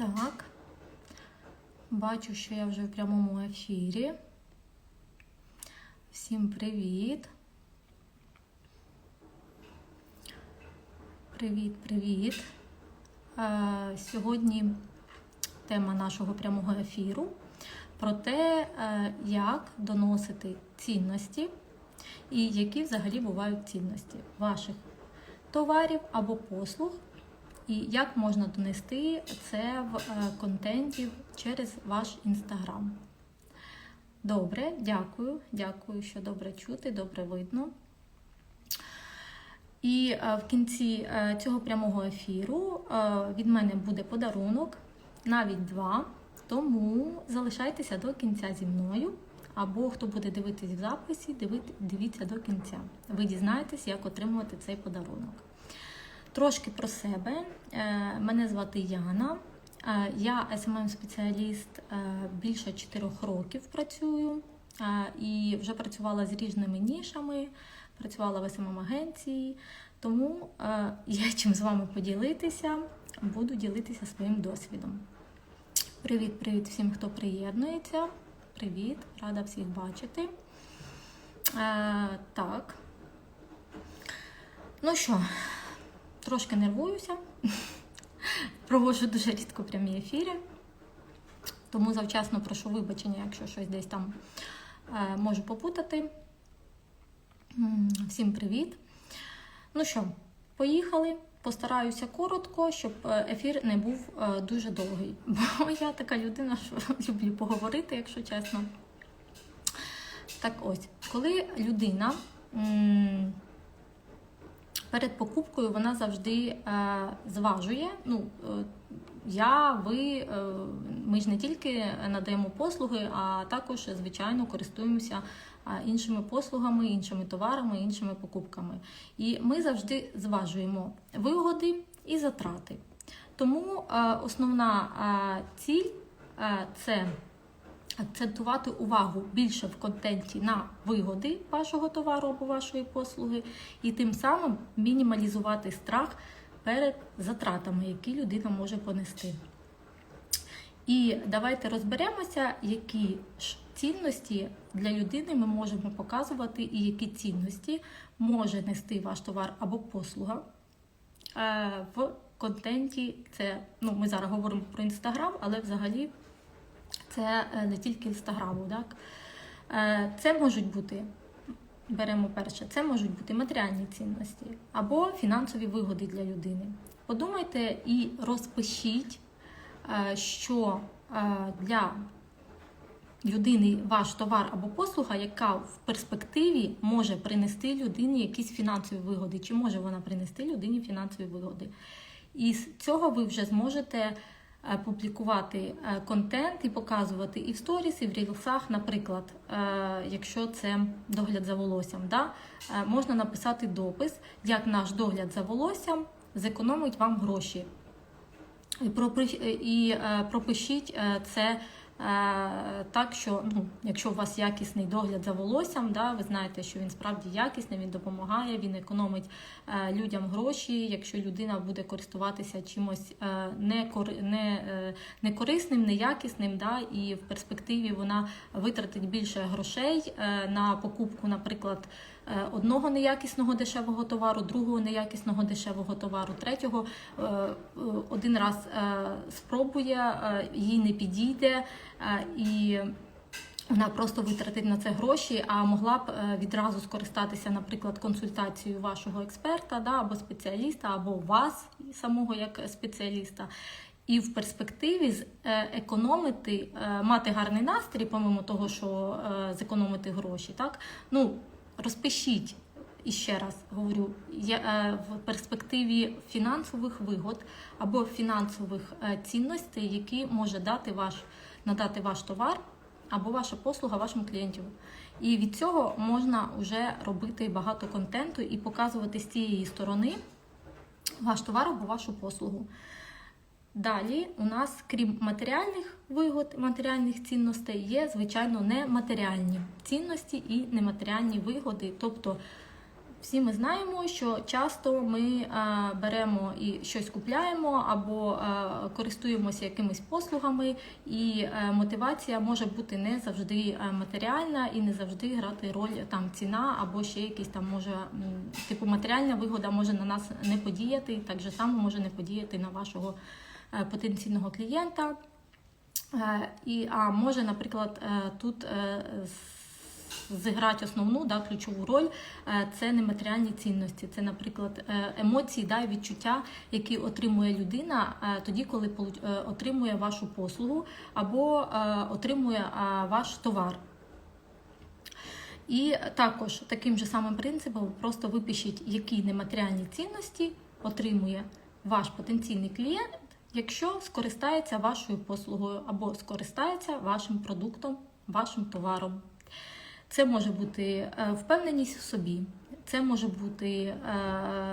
Так. Бачу, що я вже в прямому ефірі. Всім привіт. Привіт, привіт. Е, Сьогодні тема нашого прямого ефіру про те, е, як доносити цінності і які взагалі бувають цінності ваших товарів або послуг, і як можна донести це в е, контенті через ваш інстаграм. Добре, дякую. Дякую, що добре чути, добре видно. І е, в кінці е, цього прямого ефіру від мене буде подарунок, навіть два. Тому залишайтеся до кінця зі мною. Або хто буде дивитись в записі, дивіться до кінця. Ви дізнаєтесь, як отримувати цей подарунок. Трошки про себе. Е, Мене звати Яна. Е, Я СММ-спеціаліст е, більше 4 років працюю і вже працювала з різними нішами, працювала в СММ-агенції, тому е, є чим з вами поділитися, буду ділитися своїм досвідом. Привіт, привіт всім, хто приєднується. Привіт, рада всіх бачити. Так. Ну що, трошки нервуюся. Проводжу дуже рідко прямі ефіри. Тому завчасно прошу вибачення, якщо щось десь там е, можу попутати. Всім привіт. Ну що, поїхали. Постараюся коротко, щоб е, ефір не був е, дуже довгий. Бо я така людина, що люблю поговорити, якщо чесно. Так ось, коли людина перед покупкою вона завжди е, зважує. Ну, е, я, ви, е, ми ж не тільки надаємо послуги, а також, звичайно, користуємося іншими послугами, іншими товарами, іншими покупками. І ми завжди зважуємо вигоди і затрати. Тому основна ціль це акцентувати увагу більше в контенті на вигоди вашого товару або вашої послуги, і тим самим мінімалізувати страх перед затратами, які людина може понести. І давайте розберемося, які ж цінності для людини ми можемо показувати, і які цінності може нести ваш товар або послуга е, в контенті. Це ну, ми зараз говоримо про інстаграм, але взагалі це е, не тільки інстаграму. Так? Е, Це можуть бути, беремо перше, це можуть бути матеріальні цінності або фінансові вигоди для людини. Подумайте і розпишіть, е, що для людини ваш товар або послуга, яка в перспективі може принести людині якісь фінансові вигоди, чи може вона принести людині фінансові вигоди. І з цього ви вже зможете публікувати е, контент і показувати і в сторіс, і в рілсах, наприклад, е, якщо це догляд за волоссям, да? е, можна написати допис, як наш догляд за волоссям зекономить вам гроші. І пропи- і е, пропишіть е, це е, так, що ну, якщо у вас якісний догляд за волоссям, да, ви знаєте, що він справді якісний, він допомагає, він економить е, людям гроші. Якщо людина буде користуватися чимось е, не, не, е, некорисним, неякісним, да, і в перспективі вона витратить більше грошей е, на покупку, наприклад. Е, Одного неякісного дешевого товару, другого неякісного дешевого товару, третього е, е, один раз спробує, їй не підійде, і вона просто витратить на це гроші, а могла б відразу скористатися, наприклад, консультацією вашого експерта да, або спеціаліста, або вас самого як спеціаліста. І в перспективі з- економити, е, мати гарний настрій, помимо того, що зекономити гроші, так ну розпишіть і ще раз говорю, е, в перспективі фінансових вигод або фінансових е, цінностей, які може дати ваш надати ваш товар або ваша послуга вашим клієнтам. І від цього можна вже робити багато контенту і показувати з цієї сторони ваш товар або вашу послугу. Далі у нас, крім матеріальних вигод, матеріальних цінностей, є, звичайно, нематеріальні цінності і нематеріальні вигоди. Тобто всі ми знаємо, що часто ми беремо і щось купляємо або користуємося якимись послугами, і е, мотивація може бути не завжди е, матеріальна і не завжди грати роль там ціна або ще якісь там може типу матеріальна вигода може на нас не подіяти, так же само може не подіяти на вашого потенційного клієнта. Е, І, а може, наприклад, е, тут е, зіграти основну да, ключову роль е, це нематеріальні цінності. Це, наприклад, е, емоції, да, відчуття, які отримує людина е, тоді, коли е, отримує вашу послугу або е, отримує е, ваш товар. І також таким же самим принципом просто випишіть, які нематеріальні цінності отримує ваш потенційний клієнт, якщо скористається вашою послугою або скористається вашим продуктом, вашим товаром. Це може бути е, впевненість в собі, це може бути е,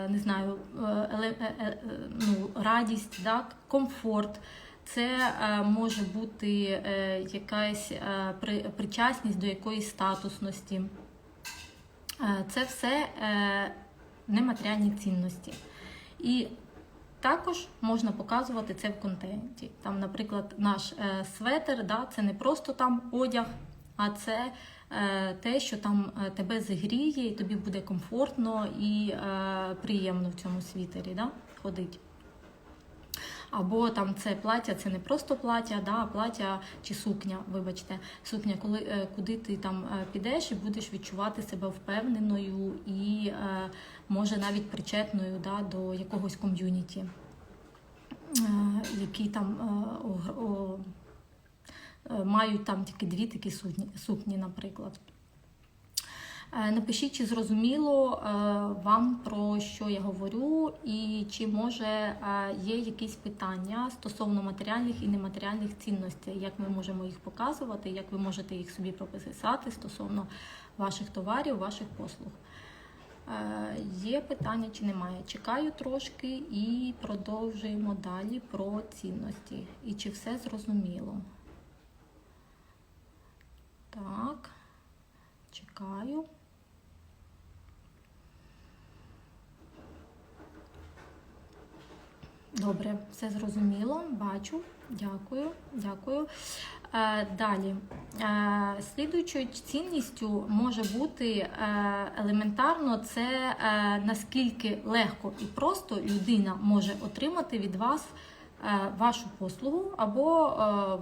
не знаю, е, ну, радість, так, комфорт. Це може бути якась причасність до якоїсь статусності. Це все нематеріальні цінності. І також можна показувати це в контенті. Там, наприклад, наш е, светер, да, це не просто там одяг, а це е, те, що там е, тебе зігріє, і тобі буде комфортно і приємно в цьому світері да, ходить. Або там це плаття, це не просто плаття, да, а плаття чи сукня, вибачте, сукня, коли е, куди ти там е, підеш і будеш відчувати себе впевненою і е, може навіть причетною да, до якогось ком'юніті, які там о- о- мають там тільки дві такі сукні, сукні наприклад. Е, Напишіть, чи зрозуміло е, вам про що я говорю, і чи може е, є якісь питання стосовно матеріальних і нематеріальних цінностей, як ми можемо їх показувати, як ви можете їх собі прописати стосовно ваших товарів, ваших послуг. Є питання чи немає? Чекаю трошки і продовжуємо далі про цінності. І чи все зрозуміло? Так, чекаю. Добре, все зрозуміло, бачу. Дякую, дякую. Е, далі. Е, слідуючою цінністю може бути е, елементарно це наскільки легко і просто людина може отримати від вас вашу послугу або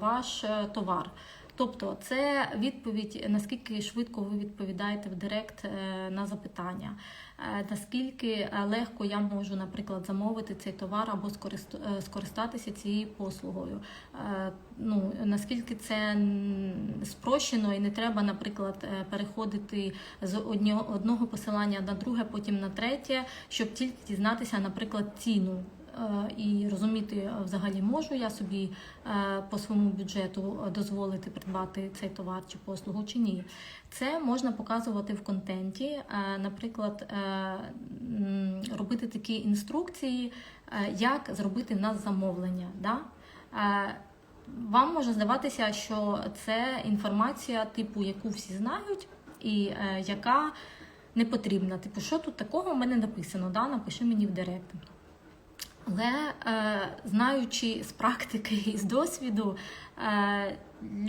ваш товар. Тобто це відповідь, наскільки швидко ви відповідаєте в Директ е, на запитання, е, наскільки е, легко я можу, наприклад, замовити цей товар або скорист- скористатися цією послугою. Ну, наскільки це спрощено і не треба, наприклад, переходити з одного посилання на друге, потім на третє, щоб тільки дізнатися, наприклад, ціну. Е, І розуміти, е, взагалі можу я собі е, по своєму бюджету дозволити придбати цей товар чи послугу чи ні. Це можна показувати в контенті, наприклад, робити такі інструкції, як зробити в нас замовлення. Да? Вам може здаватися, що це інформація, типу, яку всі знають, і яка не потрібна. Типу, що тут такого в мене написано? Да? Напиши мені в директ. Але е, знаючи з практики і з досвіду, е,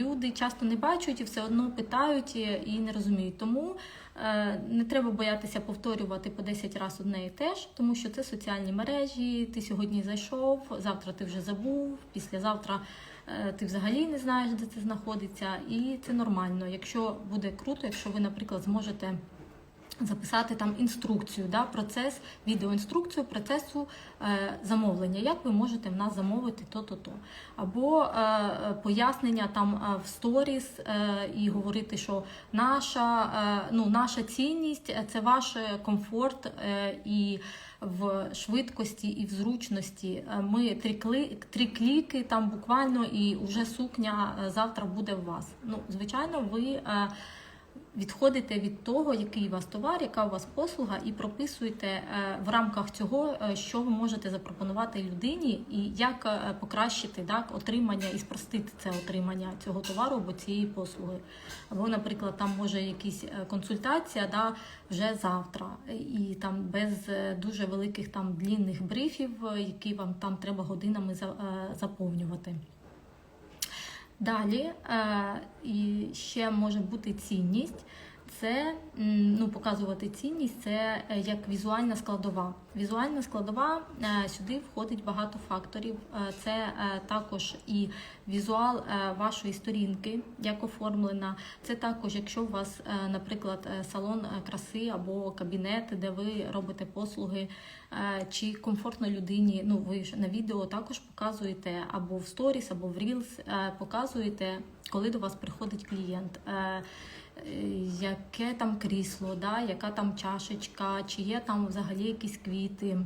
люди часто не бачать і все одно питають і, не розуміють. Тому е, не треба боятися повторювати по 10 разів одне і те ж, тому що це соціальні мережі. Ти сьогодні зайшов, завтра ти вже забув, післязавтра е, ти взагалі не знаєш, де це знаходиться, і це нормально. Якщо буде круто, якщо ви, наприклад, зможете записати там інструкцію, да, процес, відеоінструкцію процесу е, замовлення, як ви можете в нас замовити то-то то. Або е, пояснення там е, в сторіс е, і говорити, що наша, е, ну, наша цінність е, це ваш е, комфорт е, і в швидкості і в зручності. Ми три, кли, три кліки там буквально і вже сукня завтра буде у вас. Ну, звичайно, ви. е, відходите від того, який у вас товар, яка у вас послуга, і прописуєте е, в рамках цього, е, що ви можете запропонувати людині, і як е, покращити так, отримання і спростити це отримання цього товару або цієї послуги. Або, наприклад, там може якісь консультація да, вже завтра, і там без дуже великих там длінних брифів, які вам там треба годинами за- заповнювати. Далі е, ще може бути цінність. Це ну, показувати цінність, це е, як візуальна складова. Візуальна складова е, сюди входить багато факторів. Е, Це також і візуал вашої сторінки, як оформлена. Це також, якщо у вас, наприклад, салон краси або кабінет, де ви робите послуги, чи комфортно людині. Ну, ви ж на відео також показуєте або в сторіс, або в е, показуєте, коли до вас приходить клієнт. Яке там крісло, да, яка там чашечка, чи є там взагалі якісь квіти,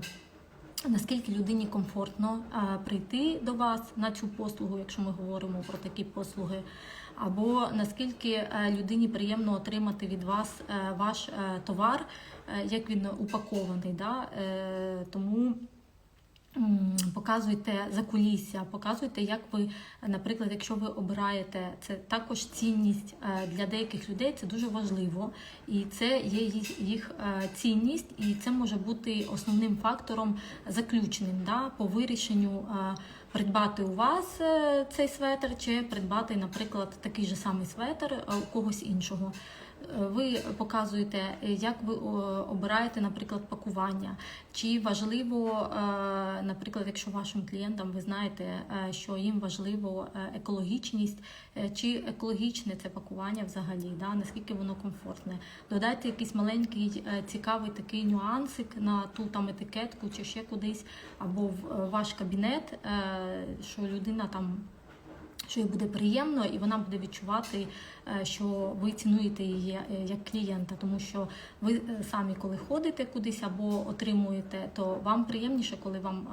наскільки людині комфортно е, прийти до вас на цю послугу, якщо ми говоримо про такі послуги, або наскільки е, людині приємно отримати від вас е, ваш е, товар, е, як він упакований. Да? Е, Тому показуйте закулісся, показуйте, як ви, наприклад, якщо ви обираєте, це також цінність е, для деяких людей, це дуже важливо, і це є їх, е, цінність, і це може бути основним фактором заключним да, по вирішенню. е, Придбати у вас цей светр, чи придбати, наприклад, такий же самий светр у когось іншого. Ви показуєте, е, як ви обираєте, наприклад, пакування. Чи важливо, е, наприклад, якщо вашим клієнтам ви знаєте, е, що їм важливо екологічність, чи екологічне це пакування взагалі, да? наскільки воно комфортне. Додайте якийсь маленький цікавий такий нюансик на ту там етикетку чи ще кудись, або в ваш кабінет, що людина там що їй буде приємно, і вона буде відчувати, е, що ви цінуєте її е, як клієнта, тому що ви е, самі, коли ходите кудись або отримуєте, то вам приємніше, коли вам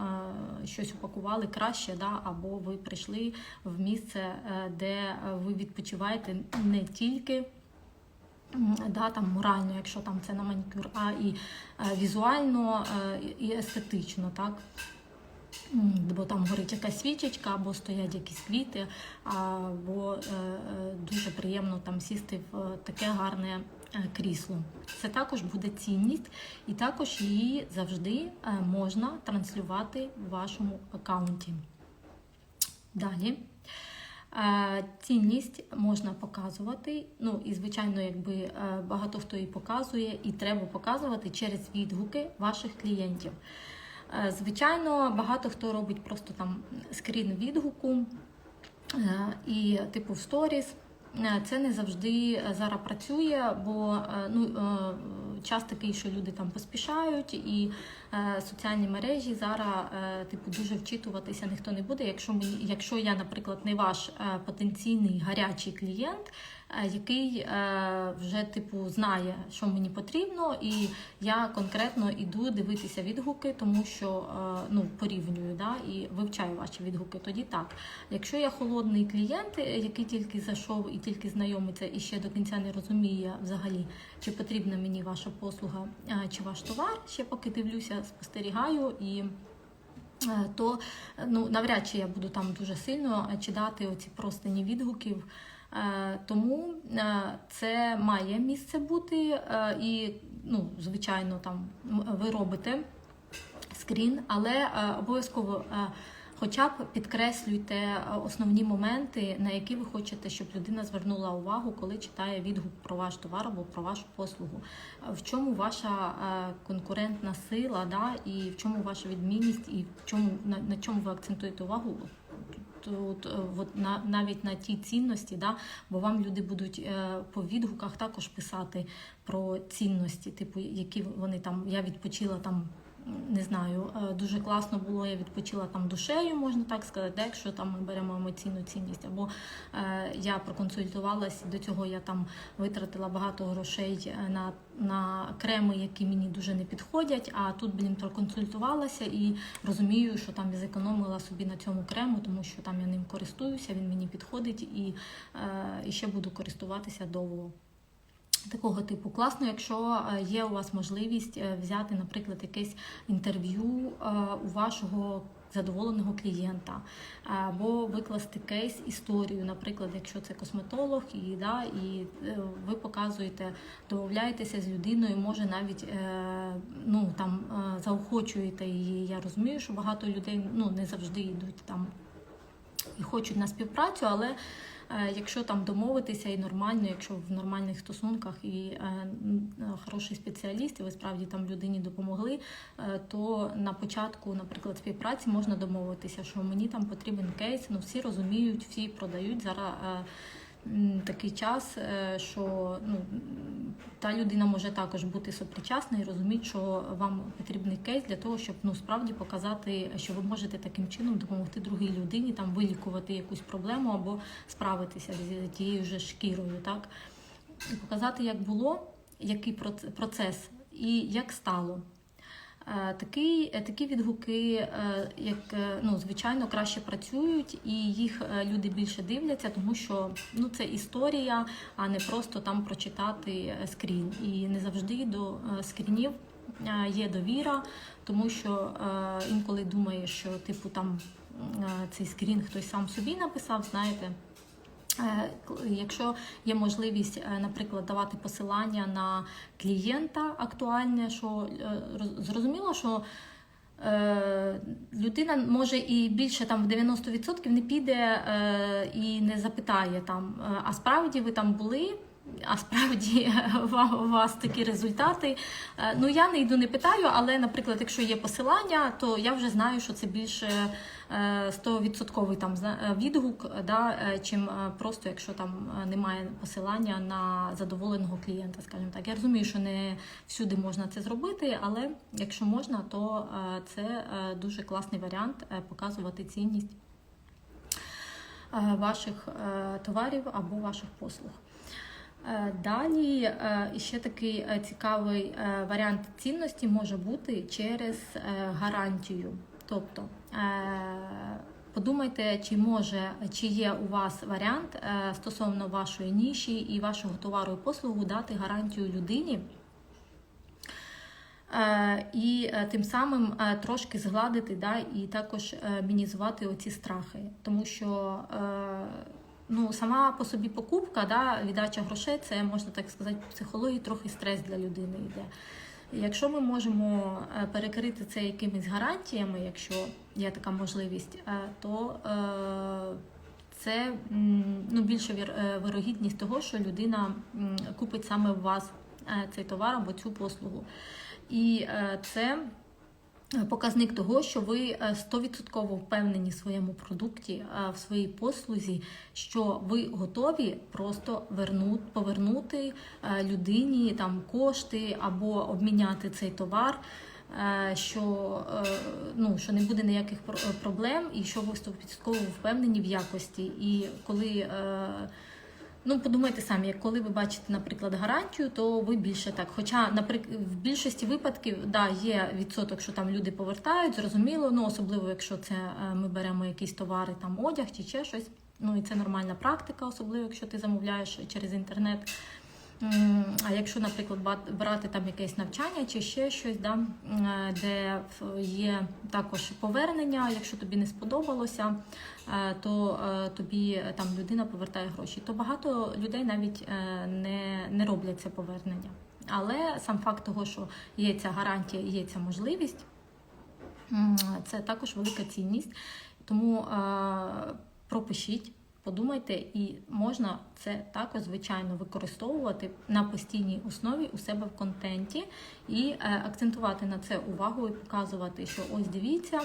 щось упакували краще, да, або ви прийшли в місце, де ви відпочиваєте не тільки. Да, там морально, якщо там це на манікюр, а і візуально і естетично, так. Бо там горить якась свічечка, або стоять якісь квіти, або е, е, дуже приємно там сісти в е, таке гарне крісло. Це також буде цінність, і також її завжди можна транслювати в вашому аккаунті. Далі. Цінність можна показувати. Ну і звичайно, якби багато хто її показує, і треба показувати через відгуки ваших клієнтів. Е, Звичайно, багато хто робить просто там скрін відгуку е, і типу в сторіс. Е, Це не завжди зараз працює, бо ну, час такий, що люди там поспішають, і соціальні мережі зараз типу дуже вчитуватися ніхто не буде. Якщо мені, якщо я, наприклад, не ваш потенційний гарячий клієнт, який е, вже типу знає, що мені потрібно, і я конкретно іду дивитися відгуки, тому що е, ну порівнюю да, і вивчаю ваші відгуки. Тоді так. Якщо я холодний клієнт, е, який тільки зайшов і тільки знайомиться, і ще до кінця не розуміє взагалі, чи потрібна мені ваша послуга е, чи ваш товар, ще поки дивлюся, спостерігаю і. е, То ну навряд чи я буду там дуже сильно е, читати оці простині відгуків. Е, Тому е, це має місце бути, е, і ну, звичайно, там ви робите скрін, але обов'язково хоча б підкреслюйте основні моменти, на які ви хочете, щоб людина звернула увагу, коли читає відгук про ваш товар або про вашу послугу. В чому ваша конкурентна сила, да, і в чому ваша відмінність, і в чому на, на чому ви акцентуєте увагу. Тут е, от на навіть на ті цінності, да, бо вам люди будуть е, по відгуках також писати про цінності, типу, які вони там я відпочила там. Не знаю, е, дуже класно було. Я відпочила там душею, можна так сказати, якщо там ми беремо емоційну цінність. Або е, я проконсультувалася до цього. Я там витратила багато грошей е, на, на креми, які мені дуже не підходять. А тут, блін, проконсультувалася і розумію, що там я зекономила собі на цьому крему, тому що там я ним користуюся, він мені підходить і, і ще буду користуватися довго. Такого типу класно, якщо е, є у вас можливість е, взяти, наприклад, якесь інтерв'ю е, у вашого задоволеного клієнта, або викласти кейс історію, наприклад, якщо це косметолог, і да, і ви показуєте, домовляєтеся з людиною, може навіть ну там заохочуєте її. Я розумію, що багато людей ну не завжди йдуть там і хочуть на співпрацю, але якщо там домовитися і нормально, якщо в нормальних стосунках і е, е, хороший спеціаліст, і ви справді там людині допомогли, е, то на початку, наприклад, співпраці можна домовитися, що мені там потрібен кейс. Ну всі розуміють, всі продають зараз. Такий час, е, що ну, та людина може також бути сопричасна і розуміти, що вам потрібний кейс для того, щоб ну справді показати, що ви можете таким чином допомогти другій людині, там вилікувати якусь проблему або справитися з тією же шкірою, так і показати, як було, який проц- процес і як стало. Е, Такий, е, такі відгуки, е, як ну, звичайно, краще працюють, і їх люди більше дивляться, тому що ну, це історія, а не просто там прочитати скрін. І не завжди до скрінів є довіра, тому що інколи думаєш, що типу там цей скрін хтось сам собі написав, знаєте. Е, Якщо є можливість, е, наприклад, давати посилання на клієнта актуальне, що е, зрозуміло, що людина може і більше там в 90% не піде і не запитає там, а справді ви там були. А справді у вас такі результати. Е, Ну я не йду, не питаю, але, наприклад, якщо є посилання, то я вже знаю, що це більше е, 100% там е, відгук, е, да, е, чим е, просто якщо там е, немає посилання на задоволеного клієнта, скажімо так. Я розумію, що не всюди можна це зробити, але якщо можна, то е, це е, дуже класний варіант е, показувати цінність е, ваших е, товарів або ваших послуг. Е, Далі е, ще такий е, цікавий варіант цінності може бути через гарантію. Тобто подумайте, чи може, чи є у вас варіант стосовно вашої ніші і вашого товару і послугу дати гарантію людині. І тим самим трошки згладити да, і також мінізувати оці страхи. Тому що ну, сама по собі покупка, да, віддача грошей, це можна так сказати, в психології трохи стрес для людини йде. Якщо ми можемо е, перекрити це якимись гарантіями, якщо є така можливість, е, то е, це ну, більша вір- е, вирогідність того, що людина купить саме у вас цей товар або цю послугу. І це показник того, що ви е, 100% впевнені в своєму продукті, е, в своїй послузі, що ви готові просто вернути, повернути е, людині там кошти або обміняти цей товар. е, Що, е, ну, що не буде ніяких проблем, і що ви 100% впевнені в якості. І коли е, Ну, подумайте самі, коли ви бачите, наприклад, гарантію, то ви більше так. Хоча, наприклад, в більшості випадків да, є відсоток, що там люди повертають, зрозуміло, ну особливо, якщо це е, ми беремо якісь товари, там одяг чи ще щось. Ну і це нормальна практика, особливо якщо ти замовляєш через інтернет. А якщо, наприклад, брати там якесь навчання чи ще щось, да, е, де є також повернення, якщо тобі не сподобалося, е, то е, тобі там людина повертає гроші. То багато людей навіть не, не роблять це повернення. Але сам факт того, що є ця гарантія є ця можливість, це також велика цінність. Тому пропишіть, подумайте, і можна це також, звичайно, використовувати на постійній основі у себе в контенті і е, акцентувати на це увагу і показувати, що ось дивіться,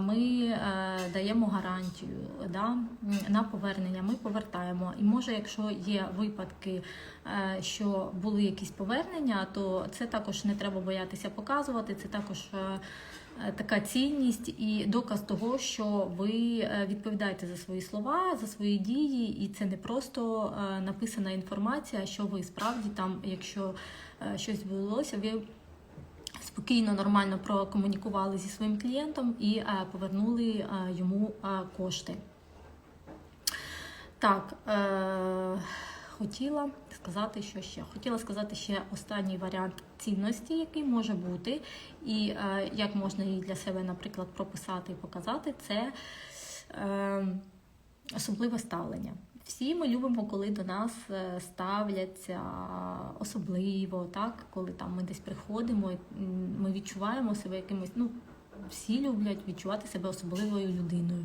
ми е, даємо гарантію да, на повернення. Ми повертаємо. І може, якщо є випадки, е, що були якісь повернення, то це також не треба боятися показувати. Це також. Е, Така цінність і доказ того, що ви е, відповідаєте за свої слова, за свої дії, і це не просто е, написана інформація, що ви справді там, якщо щось відбулося, ви спокійно, нормально прокомунікували зі своїм клієнтом і повернули йому кошти. Так, е, хотіла сказати, що ще хотіла сказати ще останній варіант цінності, який може бути, і е, як можна її для себе, наприклад, прописати і показати, це е, особливе ставлення. Всі ми любимо, коли до нас е, ставляться особливо, так? коли там ми десь приходимо, ми відчуваємо себе якимось. Ну, всі люблять відчувати себе особливою людиною.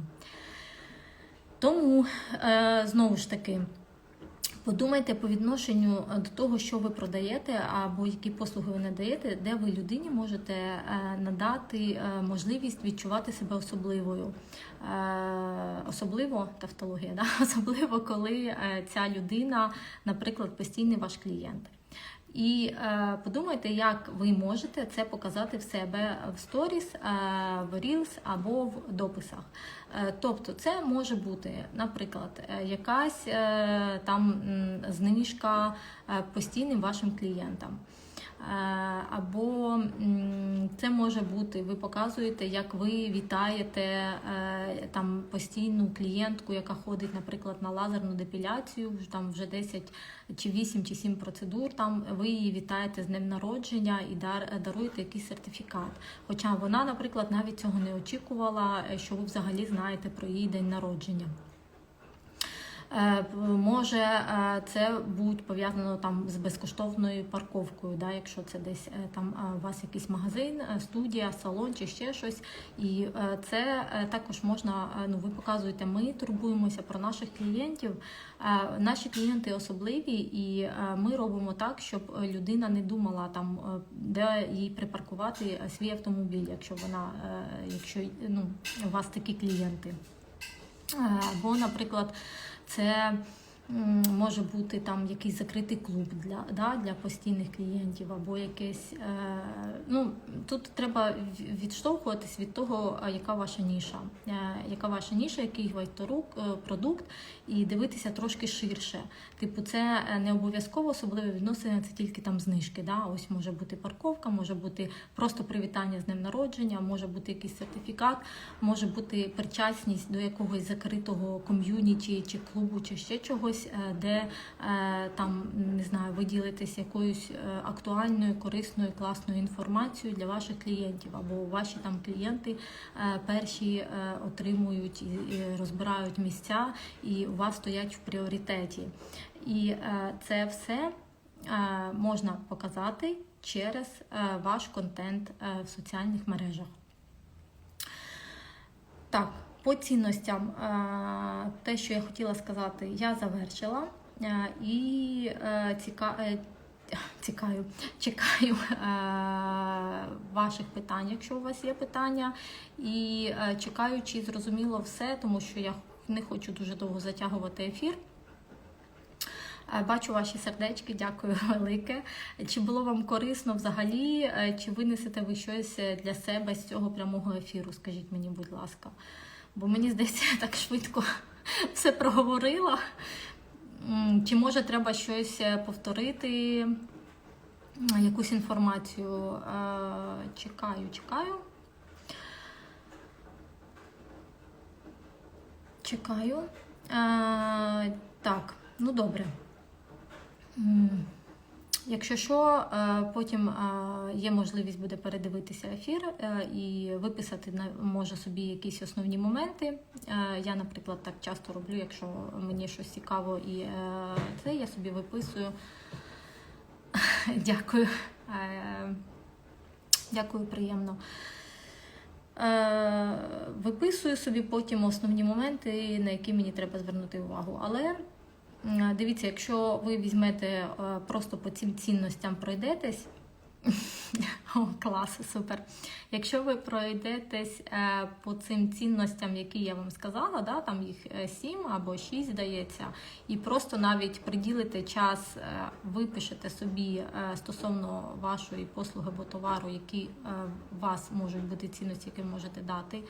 Тому, е, знову ж таки, подумайте по відношенню е, до того, що ви продаєте, або які послуги ви надаєте, де ви людині можете е, надати е, можливість відчувати себе особливою. Особливо тавтологія, да? особливо, коли ця людина, наприклад, постійний ваш клієнт. І е, подумайте, як ви можете це показати в себе в сторіс, е, в Reels або в дописах. Е, тобто, це може бути, наприклад, е, якась е, там знижка е, постійним вашим клієнтам. Е, Або це може бути, ви показуєте, як ви вітаєте е, там постійну клієнтку, яка ходить, наприклад, на лазерну депіляцію, там вже 10 чи 8 чи 7 процедур. Там ви її вітаєте з днем народження і дар, даруєте якийсь сертифікат. Хоча вона, наприклад, навіть цього не очікувала, е, що ви взагалі знаєте про її день народження. Е, Може е, це бути пов'язано там з безкоштовною парковкою, да, якщо це десь е, там у вас якийсь магазин, студія, салон чи ще щось. І це також можна. Ну, ви показуєте, ми турбуємося про наших клієнтів. Наші клієнти особливі, і ми робимо так, щоб людина не думала там, де їй припаркувати свій автомобіль, якщо вона, якщо ну, у вас такі клієнти. Або, наприклад, це може бути там якийсь закритий клуб для, да, для постійних клієнтів, або якесь. Е, ну, тут треба відштовхуватись від того, яка ваша ніша, е, яка ваша ніша, який ваш торук- е, продукт, і дивитися трошки ширше. Типу, це е, не обов'язково особливе відносини, це тільки там знижки. Да? Ось може бути парковка, може бути просто привітання з днем народження, може бути якийсь сертифікат, може бути причасність до якогось закритого ком'юніті чи клубу, чи ще чогось, е, де е, там не знаю, ви ділитесь якоюсь е, актуальною, корисною, класною інформацією для ваших клієнтів, або ваші там клієнти перші отримують і розбирають місця, і у вас стоять в пріоритеті. І це все можна показати через ваш контент в соціальних мережах. Так, по цінностям, е, те, що я хотіла сказати, я завершила. Е, І е, ціка... цікаю, чекаю ваших питань, якщо у вас є питання. І чекаю, чи зрозуміло все, тому що я не хочу дуже довго затягувати ефір. Бачу ваші сердечки, дякую велике. Чи було вам корисно взагалі, чи винесете ви щось для себе з цього прямого ефіру? Скажіть мені, будь ласка. Бо мені здається, я так швидко все проговорила. Чи може треба щось е, повторити, якусь інформацію? Е, Чекаю, чекаю. Чекаю. Е, Так, ну добре. Якщо що, е, потім е, є можливість буде передивитися ефір е, і виписати може собі якісь основні моменти. Я, наприклад, так часто роблю, якщо мені щось цікаво і це я собі виписую. Дякую. Дякую, приємно. Виписую собі потім основні моменти, на які мені треба звернути увагу. Але дивіться, якщо ви візьмете е, просто по цим цінностям пройдетесь. О, клас, супер. Якщо ви пройдетесь е, по цим цінностям, які я вам сказала, да, там їх е, сім або шість, здається, і просто навіть приділите час, е, випишете собі е, стосовно вашої послуги або товару, які е, у вас можуть бути цінності, які можете дати.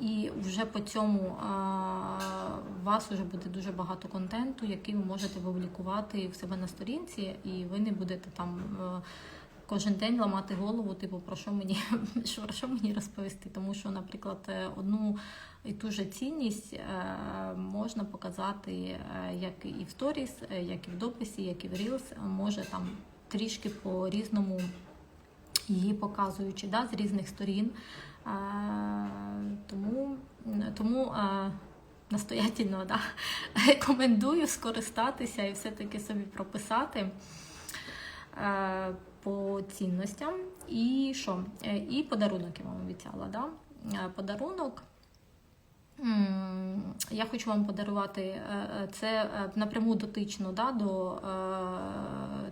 І вже по цьому е, у вас вже буде дуже багато контенту, який ви можете публікувати в себе на сторінці, і ви не будете там. е, кожен день ламати голову, типу, про що мені що, про що мені розповісти. Тому що, наприклад, е, одну і ту же цінність е, можна показати як і в сторіс, як і в дописі, як і в Reels, може там трішки по-різному її показуючи да, з різних сторін. Тому тому настоятельно да, рекомендую скористатися і все-таки собі прописати е, по цінностям. І що? Е, І подарунок я вам обіцяла. Да? Е, Подарунок. Я хочу вам подарувати е, е, це е, напряму дотично да, до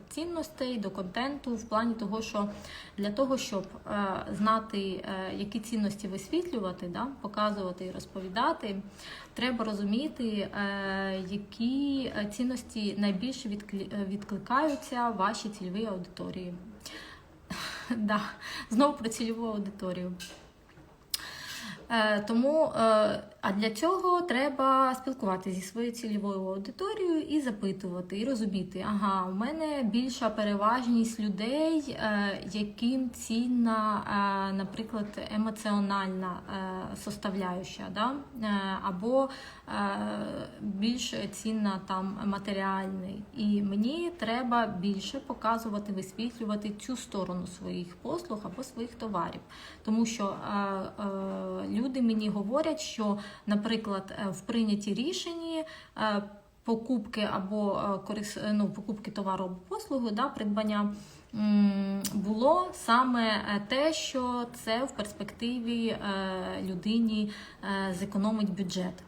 цінностей, до контенту, в плані того, що для того, щоб знати, які цінності висвітлювати, да, показувати і розповідати, треба розуміти, які цінності найбільше відкликаються вашій цільовій аудиторії. Да, знову про цільову аудиторію. Е, Тому, е, а для цього треба спілкуватися зі своєю цільовою аудиторією і запитувати, і розуміти, ага, у мене більша переважність людей, е, яким цінна, наприклад, емоціональна составляюща, да? Або більш цінна там матеріальний. І мені треба більше показувати, висвітлювати цю сторону своїх послуг або своїх товарів. Тому що е, е, люди мені говорять, що, наприклад, е, в прийнятті рішенні. е, Покупки або е, е, ну, покупки товару або послуги, да, придбання було саме е, те, що це в перспективі е, людині е, зекономить бюджет.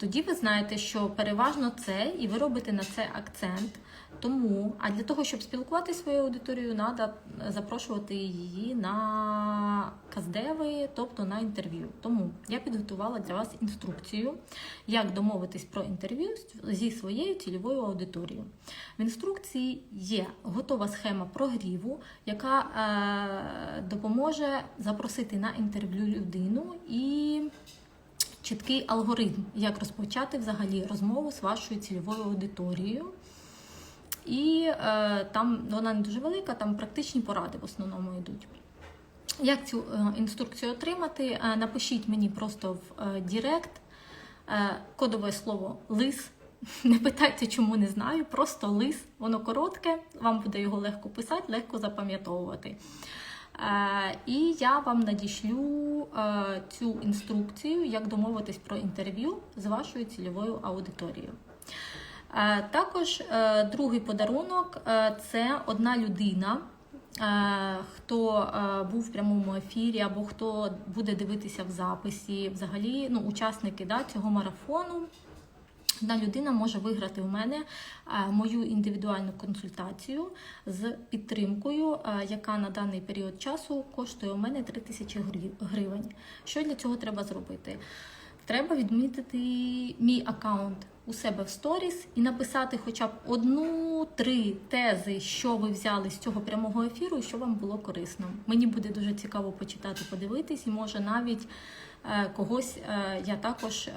Тоді ви знаєте, що переважно це, і ви робите на це акцент. Тому, а для того, щоб спілкуватися своєю аудиторією, треба запрошувати її на каздеви, тобто на інтерв'ю. Тому я підготувала для вас інструкцію, як домовитись про інтерв'ю зі своєю цільовою аудиторією. В інструкції є готова схема прогріву, яка е, допоможе запросити на інтерв'ю людину і чіткий алгоритм, як розпочати взагалі розмову з вашою цільовою аудиторією. І е, там вона не дуже велика, там практичні поради в основному йдуть. Як цю е, інструкцію отримати? Е, напишіть мені просто в е, Директ е, кодове слово лис. Не питайте, чому не знаю, просто лис, воно коротке, вам буде його легко писати, легко запам'ятовувати. Е, і я вам надішлю цю інструкцію, як домовитись про інтерв'ю з вашою цільовою аудиторією. Також е, другий подарунок е, це одна людина, е, хто був в прямому ефірі, або хто буде дивитися в записі. Взагалі, ну, учасники да, цього марафону. Одна людина може виграти у мене е, мою індивідуальну консультацію з підтримкою, е, яка на даний період часу коштує у мене 3 тисячі гривень. Що для цього треба зробити? Треба відмітити мій аккаунт у себе в сторіс і написати хоча б одну-три тези, що ви взяли з цього прямого ефіру, і що вам було корисно. Мені буде дуже цікаво почитати, подивитись, і може навіть когось е, я також е,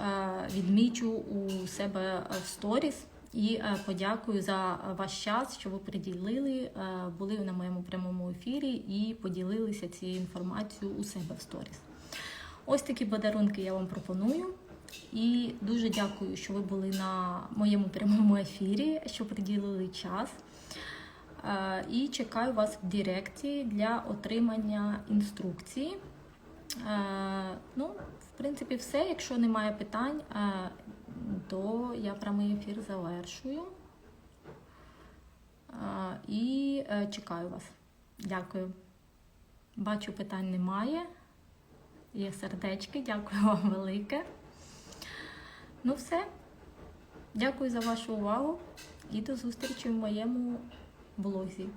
відмічу у себе в сторіс. І е, подякую за ваш час, що ви приділили, е, були на моєму прямому ефірі і поділилися цією інформацією у себе в сторіс. Ось такі подарунки я вам пропоную. І дуже дякую, що ви були на моєму прямому ефірі, що приділили час. Е, І чекаю вас в Директі для отримання інструкції. Е, Ну, в принципі, все. Якщо немає питань, е, то я прямий ефір завершую. Е, І чекаю вас. Дякую. Бачу, питань немає. Є сердечки, дякую вам велике. Ну, все. Дякую за вашу увагу і до зустрічі в моєму блозі.